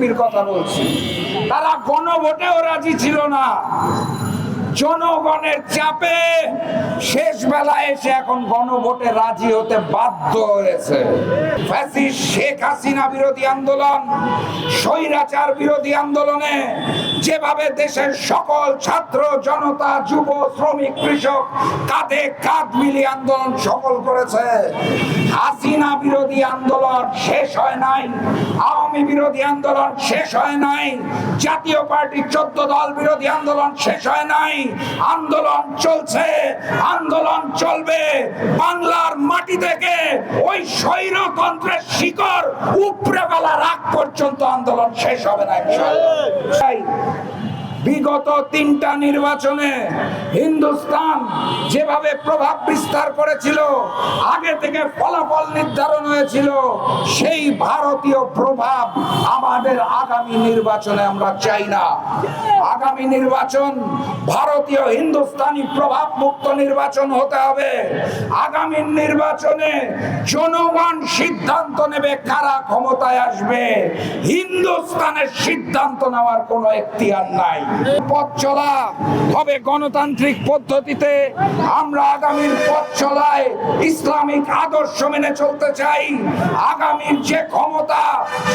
বিএনপির কথা বলছি। তারা গণভোটেও রাজি ছিল না। জনগণের চাপে শেষ বেলায় এসে এখন গণভোটে রাজি হতে বাধ্য হয়েছে। শেখ হাসিনা বিরোধী আন্দোলন, স্বৈরাচার বিরোধী আন্দোলনে যেভাবে দেশের সকল ছাত্র, জনতা, যুব, শ্রমিক, কৃষক কাঁধে কাঁধ মিলিয়ে আন্দোলন সফল করেছে। হাসিনা বিরোধী আন্দোলন শেষ হয় নাই, আওয়ামী বিরোধী আন্দোলন শেষ হয় নাই, জাতীয় পার্টির চোদ্দ দল বিরোধী আন্দোলন শেষ হয় নাই আন্দোলন চলছে, আন্দোলন চলবে। বাংলার মাটি থেকে ওই স্বৈরতন্ত্রের শিকড় উপরে ফেলার আগ পর্যন্ত আন্দোলন শেষ হবে না বিগত তিনটা নির্বাচনে হিন্দুস্তান যেভাবে প্রভাব বিস্তার করেছিল, আগে থেকে ফলাফল নির্ধারণ হয়েছিল, সেই ভারতীয় প্রভাব আমাদের আগামী নির্বাচনে আমরা চাই না। আগামী নির্বাচন ভারতীয় হিন্দুস্তানি প্রভাব মুক্ত নির্বাচন হতে হবে। আগামী নির্বাচনে জনগণ সিদ্ধান্ত নেবে কারা ক্ষমতায় আসবে। হিন্দুস্তানের সিদ্ধান্ত নেওয়ার কোনো এখতিয়ার নাই। পথ চলা হবে গণতান্ত্রিক পদ্ধতিতে। আমরা আগামীর পথ চলায় ইসলামিক আদর্শ মেনে চলতে চাই। আগামীর যে ক্ষমতা,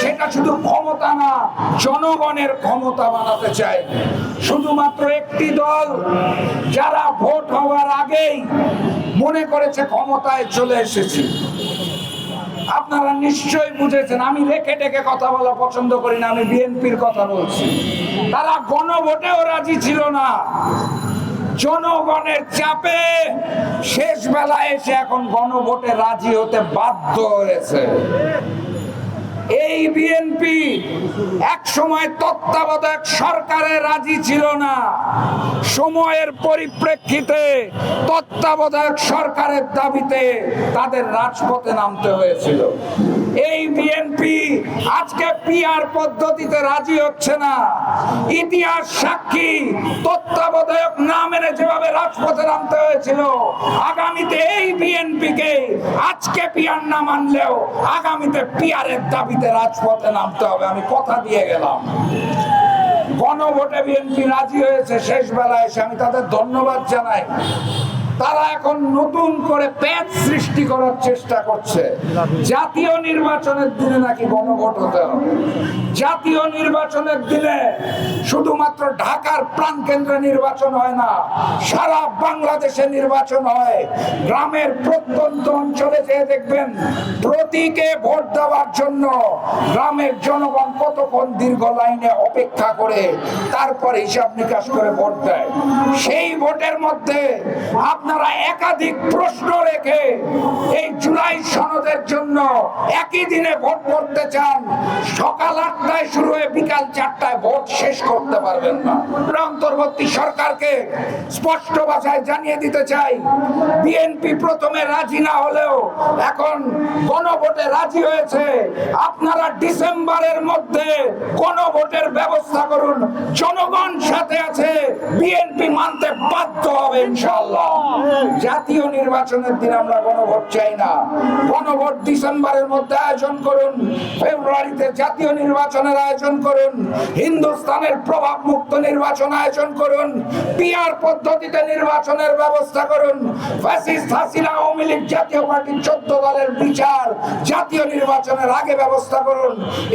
সেটা শুধু ক্ষমতা না, জনগণের ক্ষমতা বানাতে চাই। শুধুমাত্র একটি দল যারা ভোট হওয়ার আগেই মনে করেছে ক্ষমতায় চলে এসেছি। আপনারা নিশ্চয়ই বুঝেছেন, আমি রেখে ডেকে কথা বলা পছন্দ করি না, আমি বিএনপির কথা বলছি। তারা গণভোটেও রাজি ছিল না। জনগণের চাপে শেষ বেলায় এসে এখন গণভোটে রাজি হতে বাধ্য হয়েছে। এই বিএনপি এক সময় তত্ত্বাবধায়ক সরকারে রাজি ছিল না। সময়ের পরিপ্রেক্ষিতে তত্ত্বাবধায়ক সরকারের দাবিতে তাদের রাজপথে নামতে হয়েছিল। এই বিএনপি আজকে পিআর পদ্ধতিতে রাজি হচ্ছে না। ইতিহাস সাক্ষী, তত্ত্বাবধায়ক না মেনে যেভাবে রাজপথে নামতে হয়েছিল, আগামীতে এই বিএনপিকে আজকে পিআর না মানলেও আগামীতে পিআরের দাবিতে রাজপথে নামতে হবে, আমি কথা দিয়ে গেলাম। গণভোটে বিএনপি রাজি হয়েছে, শেষ বেলায় এসে আমি তাদের ধন্যবাদ জানাই। তারা এখন নতুন করে প্যাচ সৃষ্টি করার চেষ্টা করছে। জাতীয় নির্বাচনের দিনে নাকি গণভোট হতে হবে। জাতীয় নির্বাচনের দিনে শুধুমাত্র ঢাকার প্রাণ কেন্দ্রে নির্বাচন হয় না, সারা বাংলাদেশে নির্বাচন হয়। গ্রামের প্রত্যন্ত অঞ্চলে যেয়ে দেখবেন, প্রতীকে ভোট দেওয়ার জন্য গ্রামের জনগণ কতক্ষণ দীর্ঘ লাইনে অপেক্ষা করে, তারপর হিসাব নিকাশ করে ভোট দেয়। সেই ভোটের মধ্যে আপনারা একাধিক প্রশ্ন রেখে এই জুলাই সনদের জন্য একই দিনে ভোট করতে চান, সকাল আটটায় শুরু হয়ে বিকাল চারটায় ভোট শেষ করতে পারবেন না। অন্তর্বর্তী সরকারকে স্পষ্ট ভাষায় জানিয়ে দিতে চাই, বিএনপি প্রথমে রাজি না হলেও এখন গণভোটে রাজি হয়েছে। আপনারা ডিসেম্বরের মধ্যে গণভোটের ব্যবস্থা করুন, জনগণ সাথে আছে, বিএনপি মানতে বাধ্য হবে ইনশাআল্লাহ। জাতীয় নির্বাচনের দিন আমরা গণভোট চাই না। গণভোট ডিসেম্বরের মধ্যে আয়োজন করুন, ফেব্রুয়ারিতে জাতীয় নির্বাচনের আয়োজন করুন, হিন্দুস্তানের প্রভাব মুক্ত নির্বাচন আয়োজন করুন, পিআর পদ্ধতিতে নির্বাচনের ব্যবস্থা করুন, ফ্যাসিস্ট হাসিনা আওয়ামী লীগ জাতীয় পার্টির চোদ্দ দলের বিচার জাতীয় নির্বাচনের আগে ব্যবস্থা করুন।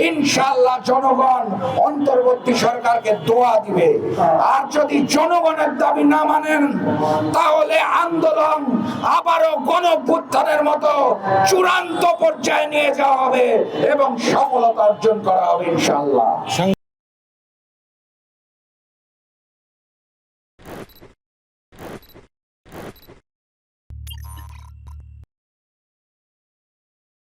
ইনশাআল্লাহ জনগণ অন্তর্বর্তী সরকারকে দোয়া দিবে। আর যদি জনগণের দাবি না মানেন, তাহলে আন্দোলন আবারও গণভ্যুত্থানের মতো চূড়ান্ত পর্যায়ে নিয়ে যাওয়া হবে এবং সফলতা অর্জন করা হবে ইনশাআল্লাহ।